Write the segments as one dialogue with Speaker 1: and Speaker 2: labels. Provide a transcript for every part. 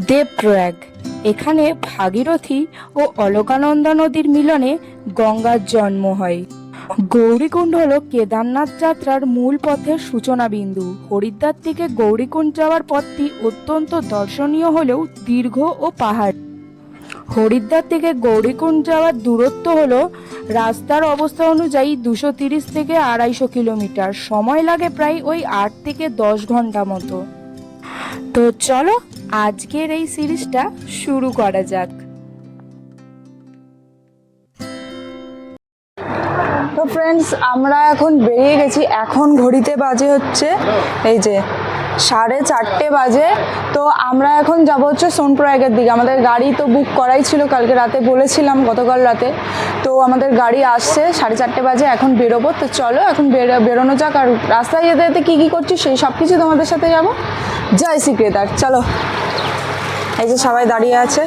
Speaker 1: দেবপ্রয়াগ। এখানে ভাগীরথী ও অলকানন্দা নদীর মিলনে গঙ্গার জন্ম হয়। গৌরীকুণ্ড হল কেদারনাথ যাত্রার মূল পথের সূচনা বিন্দু হরিদ্বার থেকে গৌরীকুণ্ড যাওয়ার পথটি অত্যন্ত দর্শনীয় হলেও দীর্ঘ ও পাহাড়। হরিদ্বার থেকে গৌরীকুণ্ড যাওয়ার দূরত্ব হল রাস্তার অবস্থা অনুযায়ী দুশো তিরিশ থেকে আড়াইশো কিলোমিটার। সময় লাগে প্রায় ওই আট থেকে দশ ঘণ্টা মতো। তো চলো আজকের এই সিরিজটা শুরু করা যাক।
Speaker 2: তো ফ্রেন্ডস আমরা এখন বেরিয়ে গেছি। এখন ঘড়িতে বাজে হচ্ছে এই যে সাড়ে চারটে বাজে। তো আমরা এখন যাব হচ্ছে সোনপ্রয়াগের দিকে। আমাদের গাড়ি তো বুক করাই ছিল কালকে রাতে, বলেছিলাম গতকাল রাতে। তো আমাদের গাড়ি আসছে সাড়ে চারটে বাজে, এখন বেরোবো। তো চলো এখন বেরো, বেরোনো যাক। আর রাস্তায় যেতে যেতে কী কী করছি সেই সব কিছু তোমাদের সাথে যাব। জয় কেদার, চলো। এই যে সবাই দাঁড়িয়ে আছে।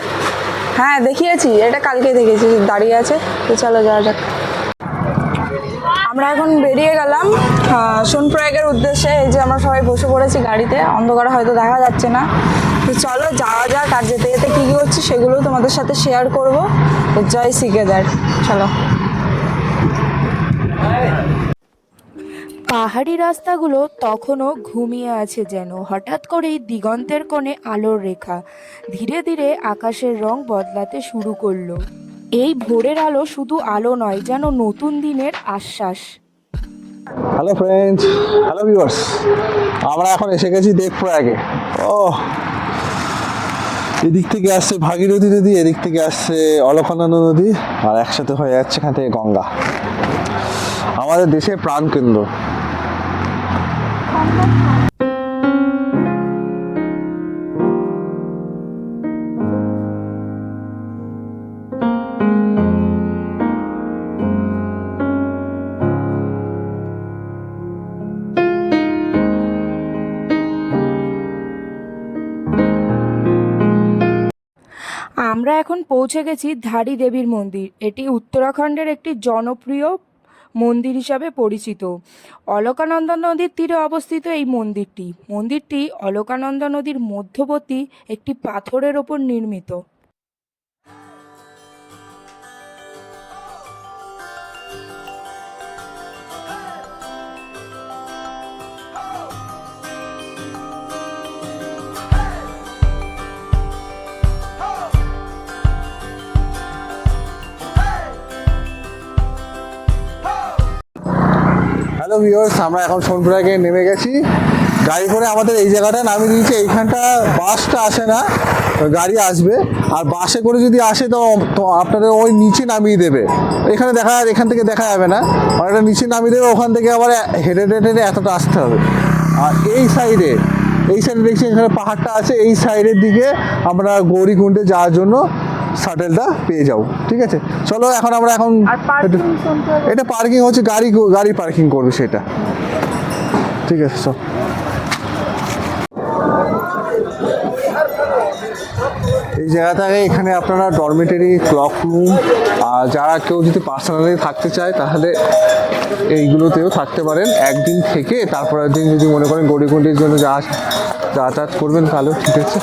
Speaker 2: হ্যাঁ দেখিয়েছি। এটা কালকে দেখেছি, দাঁড়িয়ে আছে। তো চলো যাওয়া যাক। আমরা এখন বেরিয়ে গেলাম সোনপ্রয়াগের উদ্দেশ্যে। এই যে আমরা সবাই বসে পড়েছি গাড়িতে, অন্ধকারে হয়তো দেখা যাচ্ছে না। তো চলো যাওয়া যাক, আর যেতে যেতে কী কী হচ্ছে সেগুলো তোমাদের সাথে শেয়ার করব। তো জয় সিকেদার চলো।
Speaker 1: পাহাড়ি রাস্তাগুলো তখনও ঘুমিয়ে আছে যেন, হঠাৎ করেই দিগন্তের কোণে আলোর রেখা। ধীরে ধীরে আকাশের রং বদলাতে শুরু করল। এই ভোরের আলো শুধু আলো নয়, যেন নতুন দিনের আশ্বাস।
Speaker 3: হ্যালো ফ্রেন্ডস হ্যালো ভিউয়ার্স আমরা এখন এসে গেছি দেবপ্রয়াগে ও এদিক থেকে আসছে ভাগীরথী নদী, এদিক থেকে আসছে অলকানন্দ নদী, আর একসাথে হয়ে যাচ্ছে এখান থেকে গঙ্গা। আমাদের দেশের প্রাণকেন্দ্র।
Speaker 1: আমরা এখন পৌঁছে গেছি ধারী দেবীর মন্দির। এটি উত্তরাখণ্ডের একটি জনপ্রিয় মন্দির হিসাবে পরিচিত। অলকানন্দা নদীর তীরে অবস্থিত এই মন্দিরটি। মন্দিরটি অলকানন্দা নদীর মধ্যবর্তী একটি পাথরের ওপর নির্মিত।
Speaker 3: হ্যালো ভিউয়ার্স আমরা এখন সোনপ্রয়াগে নেমে গেছি। গাড়ি করে আমাদের এই জায়গাটা নামিয়ে দিয়েছে। এইখানটা বাসটা আসে না গাড়ি আসবে। আর বাসে করে যদি আসে, তো আপনাদের ওই নিচে নামিয়ে দেবে। এখানে দেখা এখান থেকে দেখা যাবে না। অনেকটা নিচে নামিয়ে দেবে, ওখান থেকে আবার হেঁটে হেঁটে হেঁটে এতটা আসতে হবে। আর এই সাইডে এই সাইডে দেখছি এখানে পাহাড়টা আছে। এই সাইডের দিকে আমরা গৌরীকুণ্ডে যাওয়ার জন্য শাটেলটা পেয়ে যাব ঠিক আছে? চলো এখন আমরা এখন এটা পার্কিং হচ্ছে গাড়ি গাড়ি পার্কিং করবে সেটা। ঠিক আছে সব এই জায়গাটাকে এখানে আপনারা ডরমেটারি ক্লক রুম আর যারা কেউ যদি পার্সোনালি থাকতে চায় তাহলে এইগুলোতেও থাকতে পারেন। একদিন থেকে তারপরের দিন যদি মনে করেন গড়ি গড়িগুন্ডির জন্য যা যাতায়াত করবেন তাহলেও ঠিক আছে।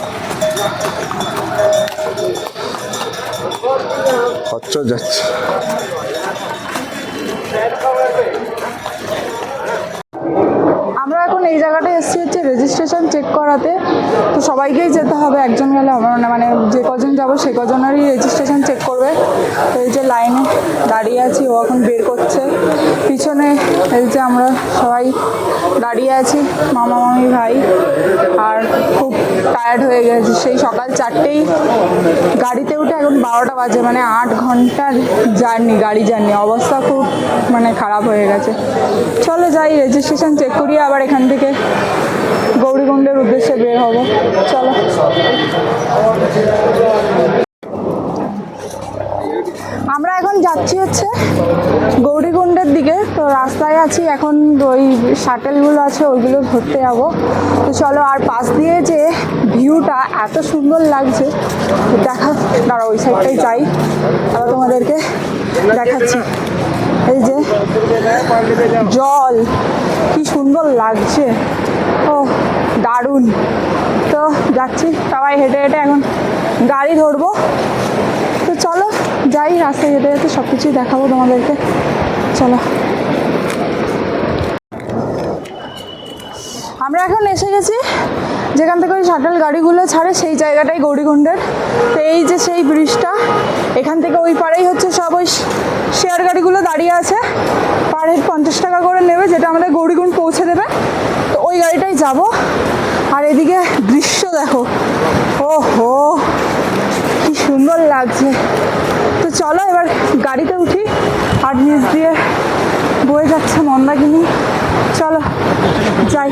Speaker 3: খরচ যাচ্ছে।
Speaker 2: আমরা এখন এই জায়গাটায় এসেছি হচ্ছে রেজিস্ট্রেশন চেক করাতে। তো সবাইকেই যেতে হবে, একজন গেলে হবে না। মানে যে কজন যাব, সে কজনেরই রেজিস্ট্রেশন চেক করবে। তো এই যে লাইনে দাঁড়িয়ে আছি, ও এখন বের করছে। পিছনে এই যে আমরা সবাই দাঁড়িয়ে আছি, মামা, মামি, ভাই, আর খুব টায়ার্ড হয়ে গেছে। সেই সকাল চারটেই গাড়িতে উঠে এখন বারোটা বাজে মানে আট ঘণ্টার জার্নি, গাড়ি জার্নি। অবস্থা খুব মানে খারাপ হয়ে গেছে। চলো যাই রেজিস্ট্রেশন চেক করিয়ে আবার এখান থেকে গৌরীকুণ্ডের উদ্দেশ্যে বের হব। চলো। আমরা এখন যাচ্ছি হচ্ছে গৌরীকুণ্ডের দিকে। তো রাস্তায় আছি, এখন ওই শাটেলগুলো আছে, ওইগুলো ধরতে যাব। তো চলো আর পাশ দিয়ে যে ভিউটা এত সুন্দর লাগছে। দেখা দাঁড়া ওই সাইডটাই যাই। তাহলে তোমাদেরকে দেখাচ্ছি। এই যে জল, কি সুন্দর লাগছে। ও, দারুণ। তো যাচ্ছি, সবাই হেঁটে হেঁটে এখন গাড়ি ধরবো। তো চলো, যাই, রাস্তায় হেঁটে হেঁটে সব কিছুই দেখাবো তোমাদেরকে। চলো। আমরা এখন এসে গেছি, যেখান থেকে ওই শাটল গাড়িগুলো ছাড়ে সেই জায়গাটাই গৌরীকুণ্ডের। তো এই যে সেই ব্রিজটা, এখান থেকে ওই পাড়েই হচ্ছে সব ওই শেয়ার গাড়িগুলো দাঁড়িয়ে আছে। পার হেড পঞ্চাশ টাকা করে নেবে, যেটা আমাদের গৌরীকুণ্ড পৌঁছে দেবে। তো ওই গাড়িটাই যাব। আর এদিকে দৃশ্য দেখো। ও হো কি সুন্দর লাগছে। তো চলো এবার গাড়িতে উঠি। আর নিচ দিয়ে বয়ে যাচ্ছে মন্দাকিনী। চলো, যাই।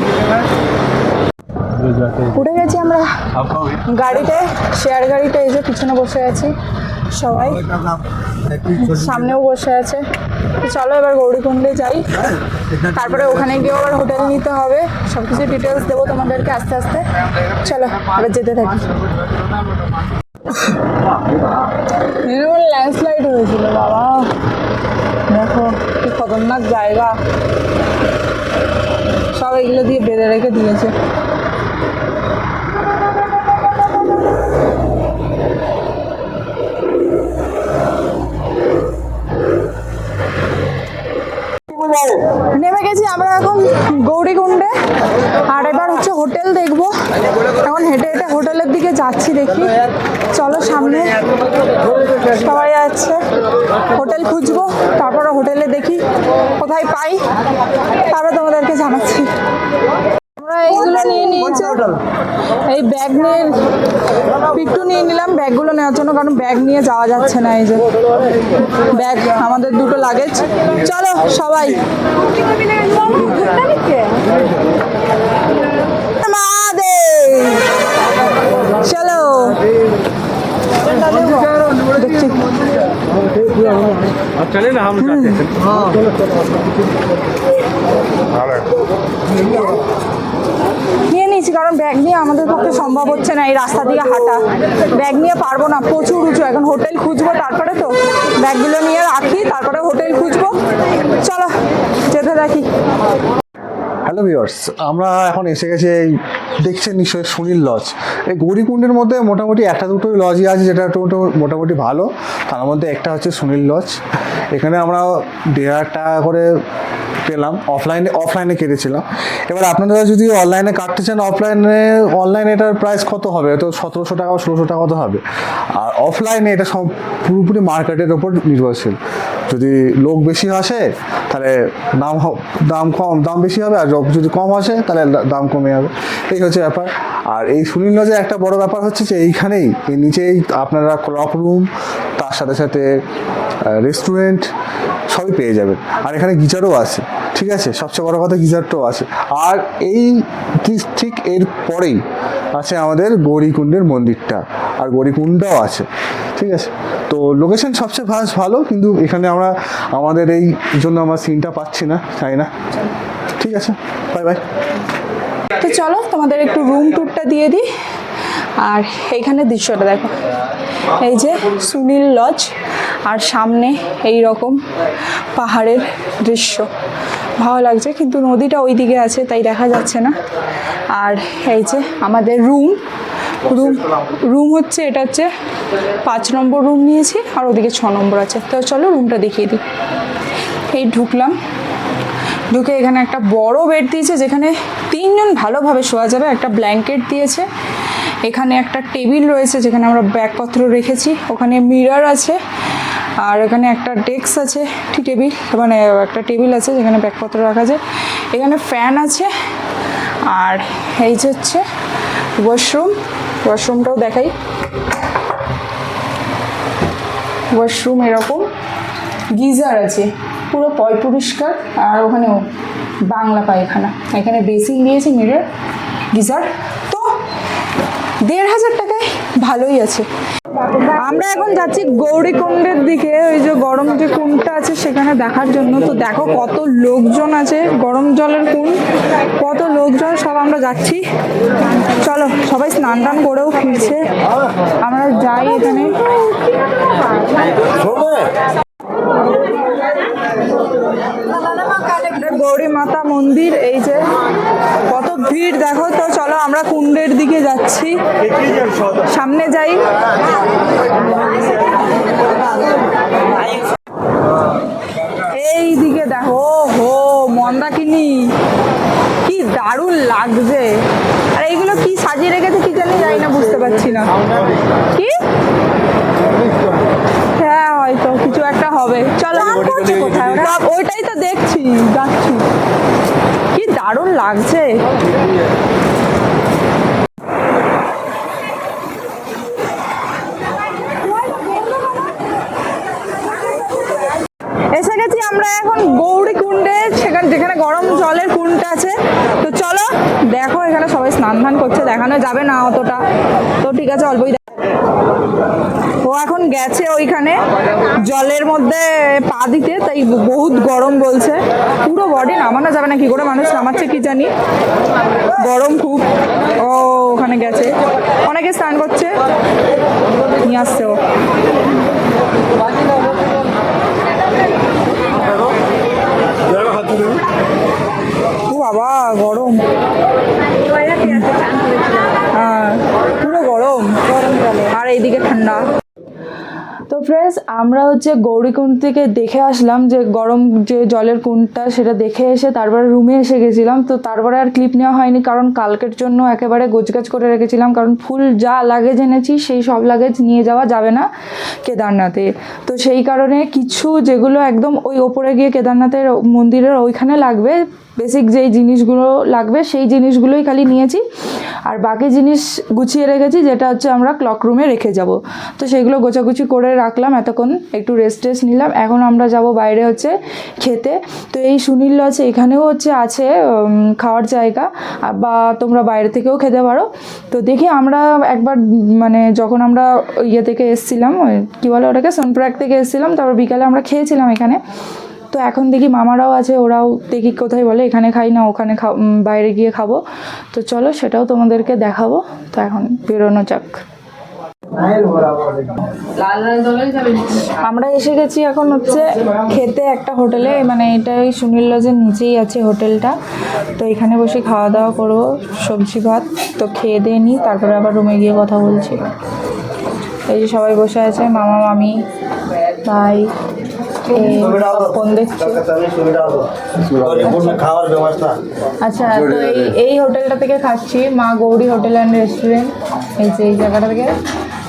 Speaker 2: উঠে গেছি আমরা গাড়িতে শেয়ার গাড়িতে, এই যে পিছনে বসে আছি সবাই। সামনেও বসে আছে। চলো এবার গৌরীকুণ্ডে যাই। তারপরে ওখানে গিয়েও আবার হোটেল নিতে হবে। সব কিছু ডিটেলস দেবো তোমাদেরকে আস্তে আস্তে। চলো, এবার যেতে থাকি। ল্যান্ডস্লাইড হয়েছিল, বাবা। দেখো, কি খতরনাক জায়গা। সব এগুলো দিয়ে বেঁধে রেখে দিয়েছে। নেমে গেছি আমরা এখন গৌরীকুণ্ডে। আর এবার হচ্ছে হোটেল দেখব। এখন হেঁটে হেঁটে হোটেলের দিকে যাচ্ছি দেখি। চলো সামনে। সবাই আছে হোটেল খুঁজবো, তারপরে হোটেলে দেখি কোথায় পাই, তারপরে তোমাদেরকে জানাচ্ছি। আমরা এইগুলো নিয়ে নিয়েছি। এই ব্যাগ নিয়ে, পিট্টু নিয়ে নিলাম, ব্যাগগুলো নেওয়ার জন্য, কারণ ব্যাগ নিয়ে যাওয়া যাচ্ছে না এই যে। ব্যাগ, আমাদের দুটো লাগেজ। চলো, সবাই! চলো। দেখছি।
Speaker 4: चले ना हम जाते हैं
Speaker 2: নিয়ে নিয়েছি কারণ ব্যাগ নিয়ে আমাদের পক্ষে সম্ভব হচ্ছে না এই রাস্তা দিয়ে হাঁটা ব্যাগ নিয়ে পারবো না প্রচুর উঁচু এখন হোটেল খুঁজবো তারপরে তো ব্যাগগুলো নিয়ে রাখি তারপরে হোটেল খুঁজবো চলো যেতে থাকি
Speaker 3: হ্যালো ভিওর্স আমরা এখন এসে গেছি এই দেখছেন নিশ্চয়ই সুনীল লজ এই গৌরীকুণ্ডের মধ্যে মোটামুটি একটা দুটোই লজই আছে যেটা মোটামুটি ভালো। তার মধ্যে একটা হচ্ছে সুনীল লজ এখানে আমরা দেড় হাজার টাকা করে পেলাম অফলাইনে অফলাইনে কেটেছিলাম। এবার আপনারা যদি অনলাইনে কাটতে চান অফলাইনে অনলাইনে এটার প্রাইস কত হবে? তো সতেরোশো টাকা ষোলোশো টাকা কত হবে? আর অফলাইনে এটা সব পুরোপুরি মার্কেটের ওপর নির্ভরশীল। যদি লোক বেশি আসে, তাহলে দাম দাম কম, দাম বেশি হবে, আর যদি কম আসে, তাহলে দাম কমে যাবে। এই হচ্ছে ব্যাপার। আর এই সুনীল লজের একটা বড় ব্যাপার হচ্ছে যে এইখানেই, এই নিচেই আপনারা ক্লক রুম তার সাথে সাথে রেস্টুরেন্ট সবই পেয়ে যাবেন আর এখানে গিজারও আছে, ঠিক আছে? সবচেয়ে বড় কথা গিজারটাও আছে। আর এই ঠিক- এর পরেই আছে আমাদের গৌরীকুণ্ডের মন্দিরটা। আর গৌরীকুণ্ডও আছে, ঠিক আছে? তো লোকেশন সবচেয়ে ভাস ভালো, কিন্তু এখানে আমরা, আমাদের এই জন্য আমরা সিনটা পাচ্ছি না চাই না? ঠিক আছে? বাই বাই
Speaker 2: তো চলো তোমাদের একটু রুম ট্যুরটা দিয়ে দিই। আর এইখানে দৃশ্যটা দেখো। এই যে সুনীল লজ, আর সামনে এই রকম পাহাড়ের দৃশ্য। ভালো লাগছে, কিন্তু নদীটা ওই দিকে আছে, তাই দেখা যাচ্ছে না। আর এই যে আমাদের রুম রুম রুম হচ্ছে, এটা হচ্ছে পাঁচ নম্বর রুম নিয়েছি, আর ওদিকে ছ নম্বর আছে। তো চলো রুমটা দেখিয়ে দিই। এই ঢুকলাম। ঢুকে এখানে একটা বড় বেড দিয়েছে, যেখানে তিনজন ভালোভাবে শোয়া যাবে, একটা ব্ল্যাঙ্কেট দিয়েছে। এখানে একটা টেবিল রয়েছে যেখানে আমরা ব্যাগপত্র রেখেছি। ওখানে মিরর আছে আর এখানে একটা ডেস্ক আছে টেবিল মানে একটা টেবিল আছে যেখানে ব্যাগপত্র রাখা যায়। এখানে ফ্যান আছে আর এই যে হচ্ছে ওয়াশরুম। ওয়াশরুমটাও দেখাই। ওয়াশরুম এরকম। গিজার আছে, পুরো পয় পরিষ্কার আর ওখানেও বাংলা পায়খানা। এখানে বেসিন দিয়েছে মিরর, গিজার। দেড় হাজার টাকায় ভালোই আছে। আমরা এখন যাচ্ছি গৌরীকুণ্ডের দিকে, ওই যে গরম যে কুণ্ডটা আছে সেখানে দেখার জন্য। তো দেখো কত লোকজন আছে, গরম জলের কুণ্ড, কত লোকজন, সব আমরা যাচ্ছি। চলো, সবাই স্নান টান করেও ফিরছে। আমরা যাই এখানে। গৌরী মাতা মন্দির, এই যে কত ভিড়, দেখো তো, চলো আমরা কুণ্ডের দিকে যাচ্ছি। সামনে যাই। এই দিকে দেখো হো মন্দাকিনি। কি দারুণ লাগছে। আর এইগুলো কি সাজিয়ে রেখেছে কি জানি জানি না, বুঝতে পারছি না। কি হ্যাঁ হয়তো কিছু একটা হবে চলো তা ওইটাই তো দেখছি যাচ্ছি। কি দারুণ লাগছে। এসে গেছি আমরা এখন গৌরী কুণ্ডে সেখানে যেখানে গরম জলের কুণ্ডটা আছে। দেখো, এখানে সবাই স্নান ধান করছে, দেখানো যাবে না অতটা। তো ঠিক আছে, অল্পই ও এখন গেছে ওইখানে জলের মধ্যে পা দিতে, তাই বহুত গরম বলছে। পুরো বডি নামানো যাবে না, কি করে মানুষ নামাচ্ছে কি জানি। গরম খুব। ও, ওখানে গেছে। অনেকে স্নান করছে। নিয়ে আসছে ও বাবা গরম হ্যাঁ পুরো গরম আর এইদিকে ঠান্ডা ফ্রেন্ডস আমরা হচ্ছে গৌরীকুণ্ড থেকে দেখে আসলাম যে গরম যে জলের কুণ্ডটা সেটা দেখে এসে তারপরে রুমে এসে গেছিলাম। তো তারপরে আর ক্লিপ নেওয়া হয়নি কারণ কালকের জন্য একেবারে গোছগাছ করে রেখেছিলাম কারণ ফুল যা লাগেজ এনেছি সেই সব লাগেজ নিয়ে যাওয়া যাবে না কেদারনাথে। তো সেই কারণে কিছু যেগুলো একদম ওই ওপরে গিয়ে কেদারনাথের মন্দিরের ওইখানে লাগবে বেসিক যেই জিনিসগুলো লাগবে, সেই জিনিসগুলোই খালি নিয়েছি। আর বাকি জিনিস গুছিয়ে রেখেছি, যেটা হচ্ছে আমরা ক্লক রুমে রেখে যাব। তো সেগুলো গোছাগুছি করে রাখলাম, এতক্ষণ একটু রেস্ট টেস্ট নিলাম। এখন আমরা যাব বাইরে হচ্ছে খেতে। তো এই সুনীল আছে, এখানেও হচ্ছে আছে খাওয়ার জায়গা। বা তোমরা বাইরে থেকেও খেতে পারো। তো দেখি আমরা একবার মানে যখন আমরা ইয়ে থেকে এসেছিলাম কী বলে ওটাকে সোনপ্রাগ থেকে এসেছিলাম, তারপর বিকালে আমরা খেয়েছিলাম এখানে। তো এখন দেখি মামারাও আছে, ওরাও দেখি কোথায় বলে, এখানে খাই না, ওখানে খা বাইরে গিয়ে খাব। তো চলো সেটাও তোমাদেরকে দেখাবো, তো এখন বেরোনো যাক। আমরা এসে গেছি এখন হচ্ছে খেতে একটা হোটেলে মানে এটাই সুনীল লজের নিচেই আছে হোটেলটা। তো এখানে বসে খাওয়া দাওয়া করব, সবজি ভাত, তো খেয়ে দিয়ে নিই, তারপরে আবার রুমে গিয়ে কথা বলছি। এই যে সবাই বসে আছে, মামা, মামি, ভাই। ফোন দেখছি আচ্ছা তো এই এই হোটেলটা থেকে খাচ্ছি মা গৌরী হোটেল অ্যান্ড রেস্টুরেন্ট এই যে এই জায়গাটা থেকে।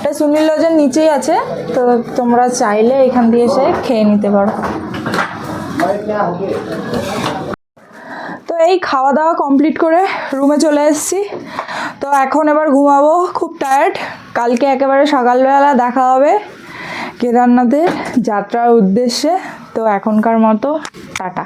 Speaker 2: এটা সুনীল লজের নিচেই আছে তো তোমরা চাইলে এখান দিয়ে এসে খেয়ে নিতে পারো। তো এই খাওয়া দাওয়া কমপ্লিট করে রুমে চলে এসেছি। তো এখন এবার ঘুমাবো খুব টায়ার্ড কালকে একেবারে সকালবেলা দেখা হবে। কেদারনাথের যাত্রার উদ্দেশ্যে তো এখনকার মতো টাটা।